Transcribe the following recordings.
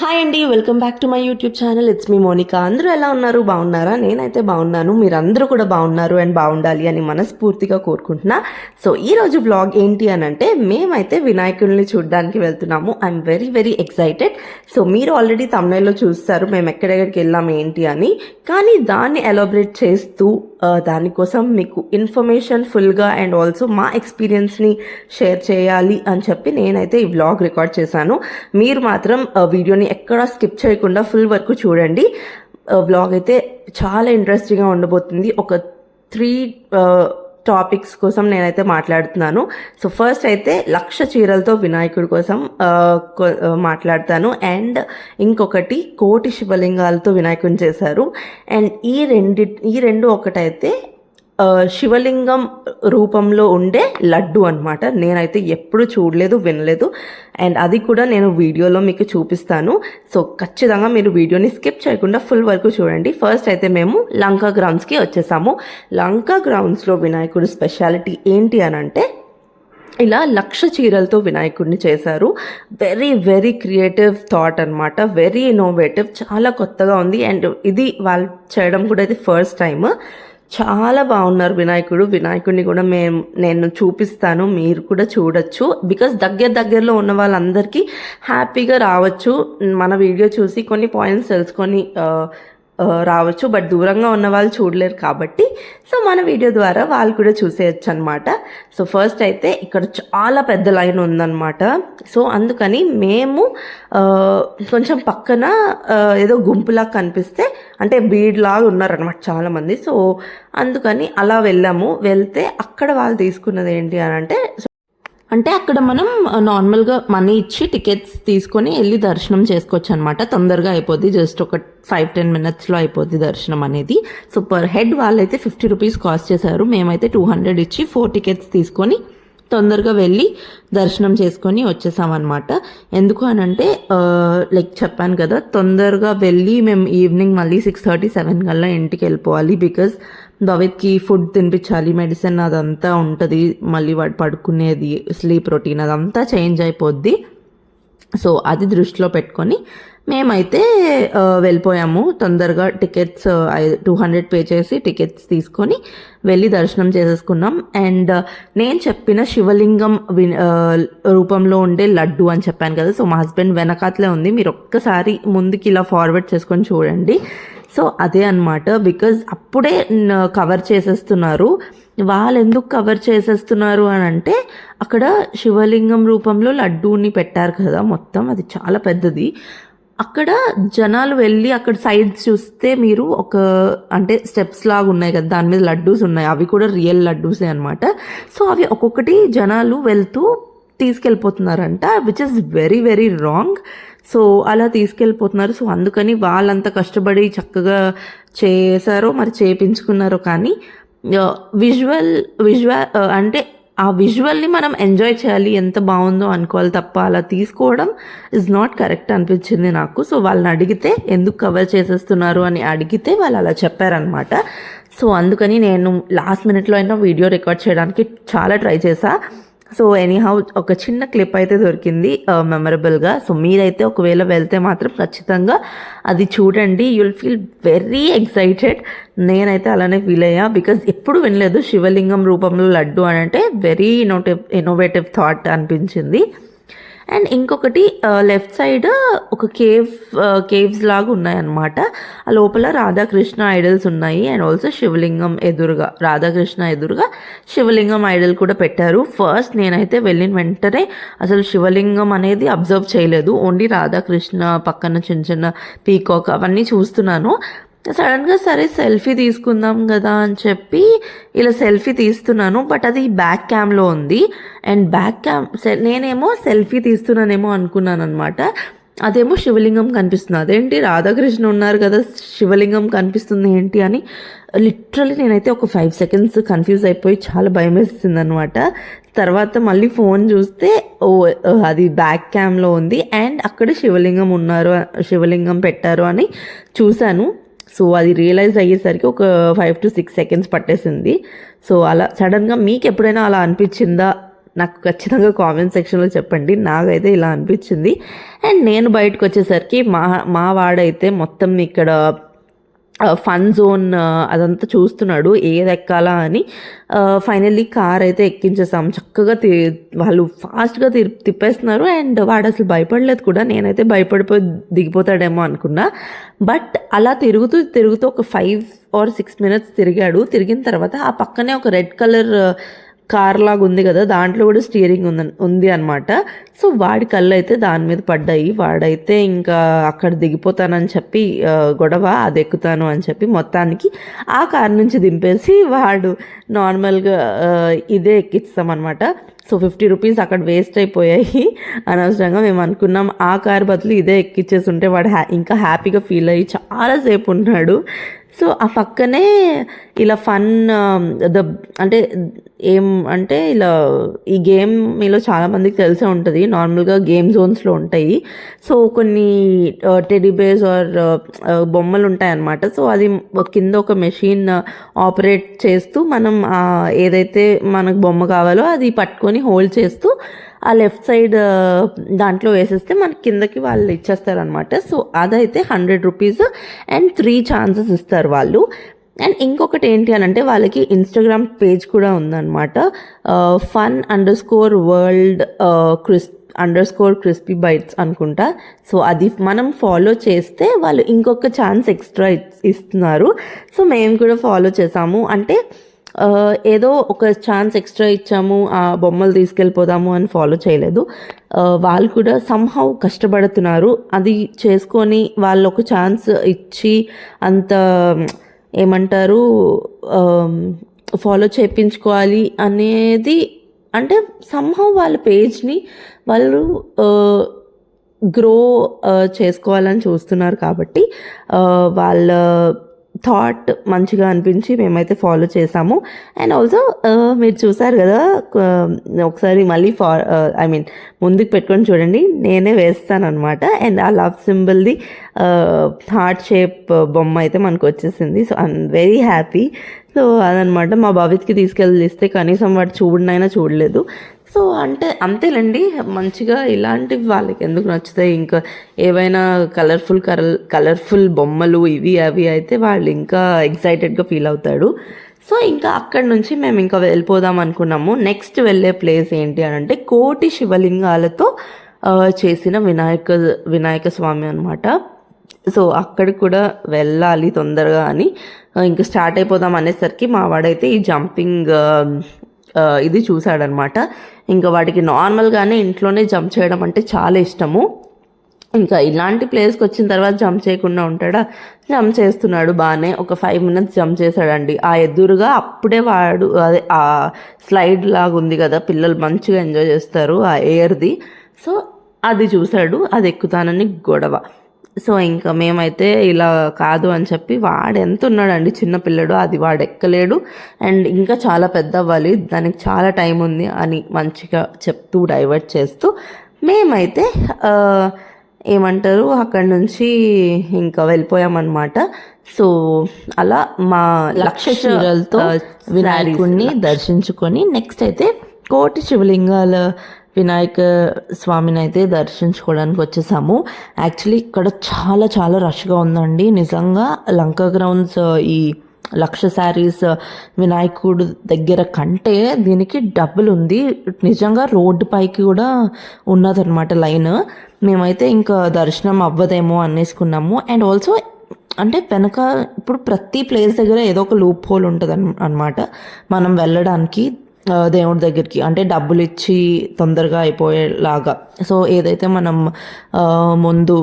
Hi అండి welcome back to my YouTube channel it's me Monica అందరూ ఎలా ఉన్నారు? బాగున్నారా? నేనైతే బాగున్నాను. మీరందరూ కూడా బాగున్నారు అండ్ బాగుండాలి అని మనస్ఫూర్తిగా కోరుకుంటున్నా. సో ఈ రోజు వ్లాగ్ ఏంటి అని అంటే మేమైతే వినాయకుడిని చూడడానికి వెళ్తున్నాము. I'm very very excited so మీరు ఆల్రెడీ తమిళలో చూస్తారు. మేము ఎక్కడెక్కడికి వెళ్ళాము ఏంటి అని. కానీ దాన్ని ఎలాబరేట్ చేస్తూ దానికోసం మీకు ఇన్ఫర్మేషన్ ఫుల్గా అండ్ ఆల్సో మా ఎక్స్పీరియన్స్ని షేర్ చేయాలి అని చెప్పి నేనైతే ఈ వ్లాగ్ రికార్డ్ చేశాను. మీరు మాత్రం వీడియోని ఎక్కడా స్కిప్ చేయకుండా ఫుల్ వరకు చూడండి. వ్లాగ్ అయితే చాలా ఇంట్రెస్టింగ్గా ఉండబోతుంది. ఒక త్రీ టాపిక్స్ కోసం నేనైతే మాట్లాడుతున్నాను. సో ఫస్ట్ అయితే లక్ష చీరలతో వినాయకుడి కోసం మాట్లాడతాను. అండ్ ఇంకొకటి కోటి శివలింగాలతో వినాయకుడిని చేశారు. అండ్ ఈ రెండి ఈ రెండు ఒకటైతే శివలింగం రూపంలో ఉండే లడ్డు అనమాట నేనైతే ఎప్పుడు చూడలేదు వినలేదు. అండ్ అది కూడా నేను వీడియోలో మీకు చూపిస్తాను. సో ఖచ్చితంగా మీరు వీడియోని స్కిప్ చేయకుండా ఫుల్ వరకు చూడండి. ఫస్ట్ అయితే మేము లంకా గ్రౌండ్స్కి వచ్చేసాము. లంకా గ్రౌండ్స్లో వినాయకుడి స్పెషాలిటీ ఏంటి అని అంటే ఇలా లక్ష చీరలతో వినాయకుడిని చేశారు. వెరీ వెరీ క్రియేటివ్ థాట్ అనమాట వెరీ ఇన్నోవేటివ్ చాలా కొత్తగా ఉంది. అండ్ ఇది వాళ్ళు చేయడం కూడా ఇది ఫస్ట్ టైం చాలా బాగున్నారు వినాయకుడు. వినాయకుడిని కూడా మేము నేను చూపిస్తాను. మీరు కూడా చూడొచ్చు. బికాస్ దగ్గర దగ్గరలో ఉన్న వాళ్ళందరికీ హ్యాపీగా రావచ్చు. మన వీడియో చూసి కొన్ని పాయింట్స్ తెలుసుకొని రావచ్చు బట్ దూరంగా ఉన్న వాళ్ళు చూడలేరు కాబట్టి సో మన వీడియో ద్వారా వాళ్ళు కూడా చూసేయచ్చు అనమాట సో ఫస్ట్ అయితే ఇక్కడ చాలా పెద్ద లైన్ ఉందన్నమాట. సో అందుకని మేము కొంచెం పక్కన ఏదో గుంపులా కనిపిస్తే అంటే బీడ్లాగా ఉన్నారనమాట చాలామంది. సో అందుకని అలా వెళ్ళాము. వెళ్తే అక్కడ వాళ్ళు తీసుకున్నది ఏంటి అని అంటే అంటే అక్కడ మనం నార్మల్గా మనీ ఇచ్చి టికెట్స్ తీసుకొని వెళ్ళి దర్శనం చేసుకోవచ్చు అనమాట తొందరగా అయిపోద్ది. జస్ట్ ఒక ఫైవ్ టెన్ మినిట్స్లో అయిపోద్ది దర్శనం అనేది. సో పర్ హెడ్ వాళ్ళైతే ఫిఫ్టీ రూపీస్ కాస్ట్ చేశారు. మేమైతే టూ హండ్రెడ్ ఇచ్చి ఫోర్ టికెట్స్ తీసుకొని తొందరగా వెళ్ళి దర్శనం చేసుకొని వచ్చేసామన్నమాట. ఎందుకు అని అంటే లైక్ చెప్పాను కదా తొందరగా వెళ్ళి మేము ఈవినింగ్ మళ్ళీ సిక్స్ థర్టీ సెవెన్ కల్లా ఇంటికి వెళ్ళిపోవాలి బికాజ్ భవిత్కి ఫుడ్ తినిపించాలి మెడిసిన్ అదంతా ఉంటుంది మళ్ళీ వాడు పడుకునేది స్లీప్ రొటీన్ అదంతా చేంజ్ అయిపోద్ది. సో అది దృష్టిలో పెట్టుకొని మేమైతే వెళ్ళిపోయాము. తొందరగా టికెట్స్ టూ హండ్రెడ్ పే చేసి టికెట్స్ తీసుకొని వెళ్ళి దర్శనం చేసేసుకున్నాం. అండ్ నేను చెప్పిన శివలింగం వి- రూపంలో ఉండే లడ్డు అని చెప్పాను కదా సో మా హస్బెండ్ వెనకాతలే ఉంది. మీరు ఒక్కసారి ముందుకి ఇలా ఫార్వర్డ్ చేసుకొని చూడండి. సో అదే అనమాట బికాజ్ అప్పుడే కవర్ చేసేస్తున్నారు. వాళ్ళు ఎందుకు కవర్ చేసేస్తున్నారు అని అంటే అక్కడ శివలింగం రూపంలో లడ్డూని పెట్టారు కదా మొత్తం అది చాలా పెద్దది. అక్కడ జనాలు వెళ్ళి అక్కడ సైడ్స్ చూస్తే మీరు ఒక అంటే స్టెప్స్ లాగా ఉన్నాయి కదా దాని మీద లడ్డూస్ ఉన్నాయి. అవి కూడా రియల్ లడ్డూసే అనమాట సో అవి ఒక్కొక్కటి జనాలు వెళ్తూ తీసుకెళ్ళిపోతున్నారంట which is very very wrong so అలా తీసుకెళ్ళిపోతున్నారు. సో అందుకని వాళ్ళంత కష్టపడి చక్కగా చేశారో మరి చేపించుకున్నారో కానీ విజువల్ విజువల్ అంటే ఆ విజువల్ని మనం ఎంజాయ్ చేయాలి ఎంత బాగుందో అనుకోవాలి తప్ప అలా తీసుకోవడం ఇస్ నాట్ కరెక్ట్ అనిపించింది నాకు. సో వాళ్ళని అడిగితే ఎందుకు కవర్ చేసేస్తున్నారు అని అడిగితే వాళ్ళు అలా చెప్పారనమాట సో అందుకని నేను లాస్ట్ మినిట్లో అయినా వీడియో రికార్డ్ చేయడానికి చాలా ట్రై చేశాను సో ఎనీహౌ ఒక చిన్న క్లిప్ అయితే దొరికింది uh, మెమరబుల్గా సో మీరైతే ఒకవేళ వెళ్తే మాత్రం ఖచ్చితంగా అది చూడండి. యుల్ ఫీల్ వెరీ ఎక్సైటెడ్ నేనైతే అలానే ఫీల్ అయ్యా. బికాజ్ ఎప్పుడు వినలేదు శివలింగం రూపంలో లడ్డు అని అంటే వెరీ ఇన్నోటివ్ ఇన్నోవేటివ్ థాట్ అనిపించింది. అండ్ ఇంకొకటి uh, లెఫ్ట్ సైడ్ ఒక కేవ్ కేవ్స్ uh, లాగా ఉన్నాయన్నమాట. ఆ లోపల రాధాకృష్ణ ఐడల్స్ ఉన్నాయి. అండ్ ఆల్సో శివలింగం ఎదురుగా రాధాకృష్ణ ఎదురుగా శివలింగం ఐడల్ కూడా పెట్టారు. ఫస్ట్ నేనైతే వెళ్ళిన వెంటనే అసలు శివలింగం అనేది అబ్జర్వ్ చేయలేదు. ఓన్లీ రాధాకృష్ణ పక్కన చిన్న చిన్న పీకాక్ అవన్నీ చూస్తున్నాను. సడన్గా సరే సెల్ఫీ తీసుకుందాం కదా అని చెప్పి ఇలా సెల్ఫీ తీస్తున్నాను. బట్ అది బ్యాక్ క్యామ్లో ఉంది. అండ్ బ్యాక్ క్యామ్ నేనేమో సెల్ఫీ తీస్తున్నానేమో అనుకున్నాను అనమాట అదేమో శివలింగం కనిపిస్తుంది. అదేంటి? రాధాకృష్ణ ఉన్నారు కదా శివలింగం కనిపిస్తుంది ఏంటి అని లిటరలీ నేనైతే ఒక ఫైవ్ సెకండ్స్ కన్ఫ్యూజ్ అయిపోయి చాలా భయం వేస్తుంది అనమాట తర్వాత మళ్ళీ ఫోన్ చూస్తే ఓ అది బ్యాక్ క్యామ్లో ఉంది. అండ్ అక్కడ శివలింగం ఉన్నారు శివలింగం పెట్టారు అని చూశాను. సో అది రియలైజ్ అయ్యేసరికి ఒక ఫైవ్ టు సిక్స్ సెకండ్స్ పట్టేసింది. సో అలా సడన్గా మీకు ఎప్పుడైనా అలా అనిపించిందా? నాకు ఖచ్చితంగా కామెంట్ సెక్షన్లో చెప్పండి. నాకైతే ఇలా అనిపించింది. అండ్ నేను బయటకు వచ్చేసరికి మా మా వాడైతే మొత్తం ఇక్కడ ఫన్ జోన్ అదంతా చూస్తున్నాడు. ఏది ఎక్కాలా అని ఫైనల్లీ కార్ అయితే ఎక్కించేసాం. చక్కగా తి వాళ్ళు ఫాస్ట్గా తి తిప్పేస్తున్నారు. అండ్ వాడు అసలు భయపడలేదు కూడా. నేనైతే భయపడిపోయి దిగిపోతాడేమో అనుకున్నా. బట్ అలా తిరుగుతూ తిరుగుతూ ఒక ఫైవ్ ఆర్ సిక్స్ మినిట్స్ తిరిగాడు. తిరిగిన తర్వాత ఆ పక్కనే ఒక రెడ్ కలర్ కార్ లాగా ఉంది కదా దాంట్లో కూడా స్టీరింగ్ ఉంది ఉంది అనమాట సో వాడి కళ్ళు అయితే దాని మీద పడ్డాయి. వాడైతే ఇంకా అక్కడ దిగిపోతానని చెప్పి గొడవ అది ఎక్కుతాను అని చెప్పి మొత్తానికి ఆ కార్ నుంచి దింపేసి వాడు నార్మల్గా ఇదే ఎక్కిస్తామన్నమాట. సో ఫిఫ్టీ రూపీస్ అక్కడ వేస్ట్ అయిపోయాయి. అనవసరంగా మేము అనుకున్నాం ఆ కార్ బదులు ఇదే ఎక్కిచ్చేసి ఉంటే వాడు హ్యా ఇంకా హ్యాపీగా ఫీల్ అయ్యి చాలాసేపు ఉన్నాడు. సో ఆ పక్కనే ఇలా ఫన్ um, ద అంటే ఏం అంటే ఇలా ఈ గేమ్ మీలో చాలామందికి తెలిసే ఉంటుంది. నార్మల్గా గేమ్ జోన్స్లో ఉంటాయి. సో కొన్ని uh, teddy bears or uh, uh, బొమ్మలు ఉంటాయి అన్నమాట సో అది కింద ఒక మెషిన్ ఆపరేట్ చేస్తూ మనం ఏదైతే మనకు బొమ్మ కావాలో అది పట్టుకొని హోల్డ్ చేస్తూ ఆ లెఫ్ట్ సైడ్ దాంట్లో వేసేస్తే మనకి కిందకి వాళ్ళు ఇచ్చేస్తారనమాట సో అదైతే hundred rupees and three chances ఇస్తారు వాళ్ళు. అండ్ ఇంకొకటి ఏంటి అని అంటే వాళ్ళకి ఇన్స్టాగ్రామ్ పేజ్ కూడా ఉందన్నమాట. Fun underscore world cris underscore crispy bites అనుకుంటా. సో అది మనం ఫాలో చేస్తే వాళ్ళు ఇంకొక ఛాన్స్ ఎక్స్ట్రా ఇస్తున్నారు. సో మేము కూడా ఫాలో చేసాము. అంటే ఏదో ఒక ఛాన్స్ ఎక్స్ట్రా ఇచ్చాము ఆ బొమ్మలు తీసుకెళ్ళిపోదాము అని ఫాలో చేయలేదు. వాళ్ళు కూడా సంహౌ కష్టపడుతున్నారు. అది చేసుకొని వాళ్ళు ఒక ఛాన్స్ ఇచ్చి అంత ఏమంటారు ఫాలో చేయించుకోవాలి అనేది అంటే సంహౌ వాళ్ళ పేజ్ని వాళ్ళు గ్రో చేసుకోవాలని చూస్తున్నారు కాబట్టి వాళ్ళ థాట్ మంచిగా అనిపించి మేమైతే ఫాలో చేసాము. అండ్ ఆల్సో uh, మీరు చూసారు కదా ఒకసారి మళ్ళీ ఫా uh, ఐ మీన్ ముందుకు పెట్టుకొని చూడండి. నేనే వేస్తాను అనమాట అండ్ ఆ లవ్ సింబల్ది హార్ట్ షేప్ బొమ్మ అయితే మనకు వచ్చేసింది. So I'm very happy so అదనమాట మా భవిత్కి తీసుకెళ్ళి ఇస్తే కనీసం వాడు చూడనైనా చూడలేదు. సో అంటే అంతేలేండి మంచిగా ఇలాంటివి వాళ్ళకి ఎందుకు నచ్చుతాయి? ఇంకా ఏవైనా కలర్ఫుల్ కలర్ కలర్ఫుల్ బొమ్మలు ఇవి అవి అయితే వాళ్ళు ఇంకా ఎక్సైటెడ్గా ఫీల్ అవుతాడు. సో ఇంకా అక్కడి నుంచి మేము ఇంకా వెళ్ళిపోదాం అనుకున్నాము. నెక్స్ట్ వెళ్ళే ప్లేస్ ఏంటి అని అంటే కోటి శివలింగాలతో చేసిన వినాయక వినాయక స్వామి అనమాట సో అక్కడికి కూడా వెళ్ళాలి తొందరగా అని ఇంకా స్టార్ట్ అయిపోదాం అనేసరికి మా వాడైతే ఈ జంపింగ్ ఇది చూశాడనమాట. ఇంకా వాడికి నార్మల్గానే ఇంట్లోనే జంప్ చేయడం అంటే చాలా ఇష్టము. ఇంకా ఇలాంటి ప్లేస్కి వచ్చిన తర్వాత జంప్ చేయకుండా ఉంటాడా? జంప్ చేస్తున్నాడు బాగానే ఒక ఫైవ్ మినిట్స్ జంప్ చేశాడండి. ఆ ఎదురుగా అప్పుడే వాడు అదే ఆ స్లైడ్ లాగా ఉంది కదా పిల్లలు మంచిగా ఎంజాయ్ చేస్తారు ఆ ఎయిర్ది. సో అది చూశాడు. అది ఎక్కుతానని గొడవ. సో ఇంకా మేమైతే ఇలా కాదు అని చెప్పి వాడు ఎంత ఉన్నాడండి చిన్న పిల్లడు అది వాడు ఎక్కలేడు. అండ్ ఇంకా చాలా పెద్ద అవ్వాలి దానికి చాలా టైం ఉంది అని మంచిగా చెప్తూ డైవర్ట్ చేస్తూ మేమైతే ఏమంటారు అక్కడి నుంచి ఇంకా వెళ్ళిపోయామన్నమాట. సో అలా మా లక్ష్య చీరలతో వినాయకుడిని దర్శించుకొని నెక్స్ట్ అయితే కోటి శివలింగాల వినాయక స్వామిని అయితే దర్శించుకోవడానికి వచ్చేసాము. యాక్చువల్లీ ఇక్కడ చాలా చాలా రష్గా ఉందండి. నిజంగా లంక గ్రౌండ్స్ ఈ లక్ష శారీస్ వినాయకుడు దగ్గర కంటే దీనికి డబ్బులు ఉంది. నిజంగా రోడ్డు పైకి కూడా ఉన్నదన్నమాట లైన్. మేమైతే ఇంకా దర్శనం అవ్వదేమో అనేసుకున్నాము. అండ్ ఆల్సో అంటే వెనక ఇప్పుడు ప్రతి ప్లేస్ దగ్గర ఏదో ఒక లూప్ హోల్ ఉంటుంది అనమాట మనం వెళ్ళడానికి దేవుడి దగ్గరికి. అంటే డబ్బులు ఇచ్చి తొందరగా అయిపోయేలాగా. సో ఏదైతే మనం ముందు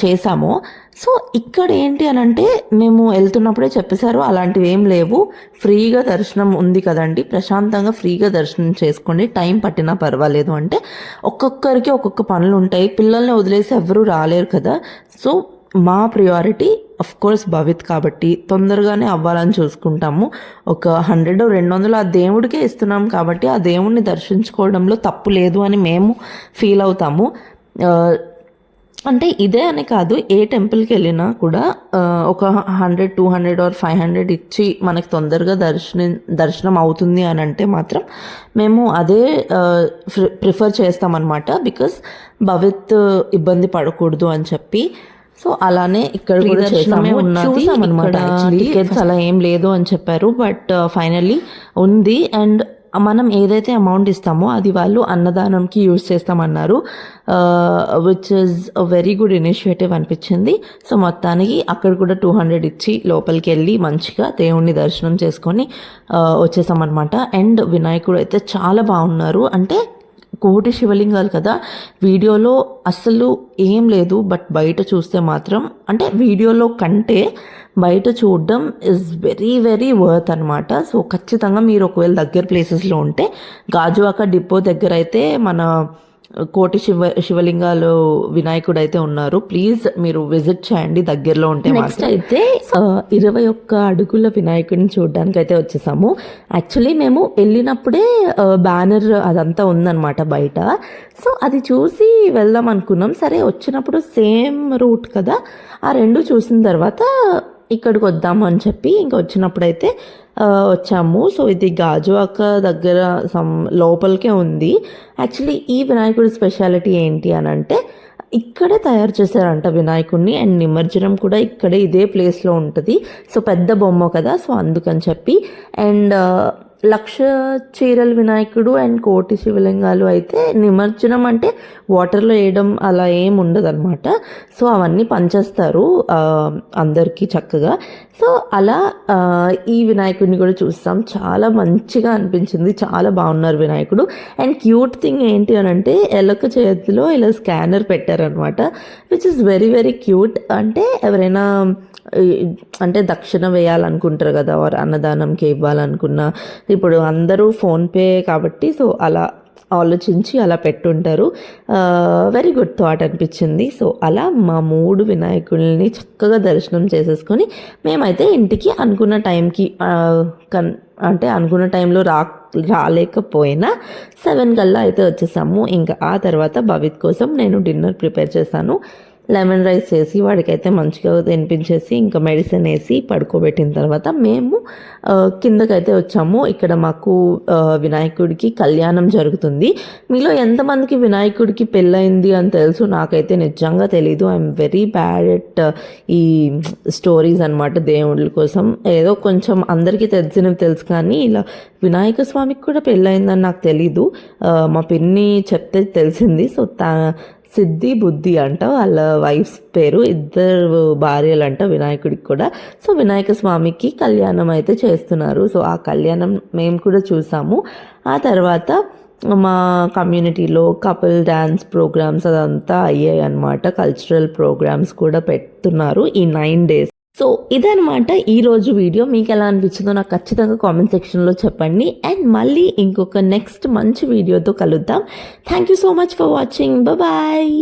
చేసామో సో ఇక్కడ ఏంటి అని అంటే మేము వెళ్తున్నప్పుడే చెప్పేశారు అలాంటివి ఏం లేవు. ఫ్రీగా దర్శనం ఉంది కదండి. ప్రశాంతంగా ఫ్రీగా దర్శనం చేసుకోండి. టైం పట్టినా పర్వాలేదు అంటే ఒక్కొక్కరికి ఒక్కొక్క పనులు ఉంటాయి పిల్లల్ని వదిలేసి ఎవరు రాలేరు కదా. సో మా ప్రియారిటీ అఫ్ కోర్స్ భవిత్ కాబట్టి తొందరగానే అవ్వాలని చూసుకుంటాము. ఒక హండ్రెడ్ రెండు వందలు ఆ దేవుడికే ఇస్తున్నాం కాబట్టి ఆ దేవుడిని దర్శించుకోవడంలో తప్పు లేదు అని మేము ఫీల్ అవుతాము. అంటే ఇదే అని కాదు ఏ టెంపుల్కి వెళ్ళినా కూడా ఒక hundred two hundred or five hundred ఇచ్చి మనకి తొందరగా దర్శనం దర్శనం అవుతుంది అని అంటే మాత్రం మేము అదే ప్రిఫర్ చేస్తామన్నమాట. బికాస్ భవిత్ ఇబ్బంది పడకూడదు అని చెప్పి సో అలానే ఇక్కడ కూడా చేసాము. చూసామన్నమాట టికెట్స్ అలా ఏం లేదు అని చెప్పారు. బట్ ఫైనల్లీ ఉంది. అండ్ మనం ఏదైతే అమౌంట్ ఇస్తామో అది వాళ్ళు అన్నదానంకి యూజ్ చేస్తామన్నారు. Which is a very good initiative అనిపించింది. సో మొత్తానికి అక్కడ కూడా టూ హండ్రెడ్ ఇచ్చి లోపలికి వెళ్ళి మంచిగా దేవుణ్ణి దర్శనం చేసుకొని ఆ, వచ్చేసామన్నమాట. అండ్ వినాయకుడు అయితే చాలా బాగున్నారు. అంటే కోటి శివలింగాలు కదా. వీడియోలో అస్సలు ఏం లేదు బట్ బయట చూస్తే మాత్రం అంటే వీడియోలో కంటే బయట చూడడం ఇస్ వెరీ వెరీ వర్త్ అనమాట సో ఖచ్చితంగా మీరు ఒకవేళ దగ్గర ప్లేసెస్లో ఉంటే గాజువాక డిపో దగ్గర అయితే మన కోటి శివ శివలింగాలు వినాయకుడు అయితే ఉన్నారు. ప్లీజ్ మీరు విజిట్ చేయండి దగ్గరలో ఉంటే నెక్స్ట్ అయితే ఇరవై ఒక్క అడుగుల వినాయకుడిని చూడడానికి అయితే వచ్చేసాము. యాక్చువల్లీ మేము వెళ్ళినప్పుడే బ్యానర్ అదంతా ఉందన్నమాట బయట. సో అది చూసి వెళ్దాం అనుకున్నాం. సరే వచ్చినప్పుడు సేమ్ రూట్ కదా. ఆ రెండు చూసిన తర్వాత ఇక్కడికి వద్దాము అని చెప్పి ఇంకా వచ్చినప్పుడైతే వచ్చాము. సో ఇది గాజువాక దగ్గర సమ్ లోపలికే ఉంది. యాక్చువల్లీ ఈ వినాయకుడి స్పెషాలిటీ ఏంటి అని అంటే ఇక్కడే తయారు చేశారంట వినాయకుడిని అండ్ నిమజ్జనం కూడా ఇక్కడే ఇదే ప్లేస్లో ఉంటుంది. సో పెద్ద బొమ్మ కదా. సో అందుకని చెప్పి. అండ్ లక్ష చీరల వినాయకుడు అండ్ కోటి శివలింగాలు అయితే నిమజ్జనం అంటే వాటర్లో వేయడం అలా ఏం ఉండదు అనమాట సో అవన్నీ పంచేస్తారు అందరికీ చక్కగా. సో అలా ఈ వినాయకుడిని కూడా చూస్తాం. చాలా మంచిగా అనిపించింది. చాలా బాగున్నారు వినాయకుడు. అండ్ క్యూట్ థింగ్ ఏంటి అని అంటే ఎలక చేతిలో ఇలా స్కానర్ పెట్టారనమాట which is very very cute అంటే ఎవరైనా అంటే దక్షిణ వేయాలనుకుంటారు కదా వారు అన్నదానంకి ఇవ్వాలనుకున్న ఇప్పుడు అందరూ ఫోన్పే కాబట్టి సో అలా ఆలోచించి అలా పెట్టుంటారు. వెరీ గుడ్ థాట్ అనిపించింది. సో అలా మా మూడు వినాయకుల్ని చక్కగా దర్శనం చేసేసుకొని మేమైతే ఇంటికి అనుకున్న టైంకి కన్ అంటే అనుకున్న టైంలో రా రాలేకపోయినా సెవెన్ కల్లా అయితే వచ్చేసాము. ఇంకా ఆ తర్వాత భవిత్ కోసం నేను డిన్నర్ ప్రిపేర్ చేశాను. లెమన్ రైస్ వేసి వాడికైతే మంచిగా తినిపించేసి ఇంకా మెడిసిన్ వేసి పడుకోబెట్టిన తర్వాత మేము కిందకైతే వచ్చాము. ఇక్కడ మాకు వినాయకుడికి కళ్యాణం జరుగుతుంది. మీలో ఎంతమందికి వినాయకుడికి పెళ్ళయింది అని తెలుసు? నాకైతే నిజంగా తెలీదు. ఐఎమ్ వెరీ బ్యాడ్ ఎట్ ఈ స్టోరీస్ అనమాట దేవుళ్ళ కోసం. ఏదో కొంచెం అందరికీ తెలిసినవి తెలుసు కానీ ఇలా వినాయక స్వామికి కూడా పెళ్ళయిందని నాకు తెలీదు. మా పిన్ని చెప్తే తెలిసింది. సో తా సిద్ధి బుద్ధి అంట వాళ్ళ వైఫ్స్ పేరు ఇద్దరు భార్యలు అంట వినాయకుడికి కూడా. సో వినాయక స్వామికి కళ్యాణం అయితే చేస్తున్నారు. సో ఆ కళ్యాణం మేము కూడా చూసాము. ఆ తర్వాత మా కమ్యూనిటీలో కపుల్ డ్యాన్స్ ప్రోగ్రామ్స్ అదంతా అయ్యాయి అనమాట కల్చరల్ ప్రోగ్రామ్స్ కూడా పెడుతున్నారు ఈ నైన్ డేస్. సో ఇదనమాట ఈరోజు వీడియో. మీకు ఎలా అనిపించిందో నాకు ఖచ్చితంగా కామెంట్ సెక్షన్లో చెప్పండి. అండ్ మళ్ళీ ఇంకొక నెక్స్ట్ మంచి వీడియోతో కలుద్దాం. Thank you so much for watching bye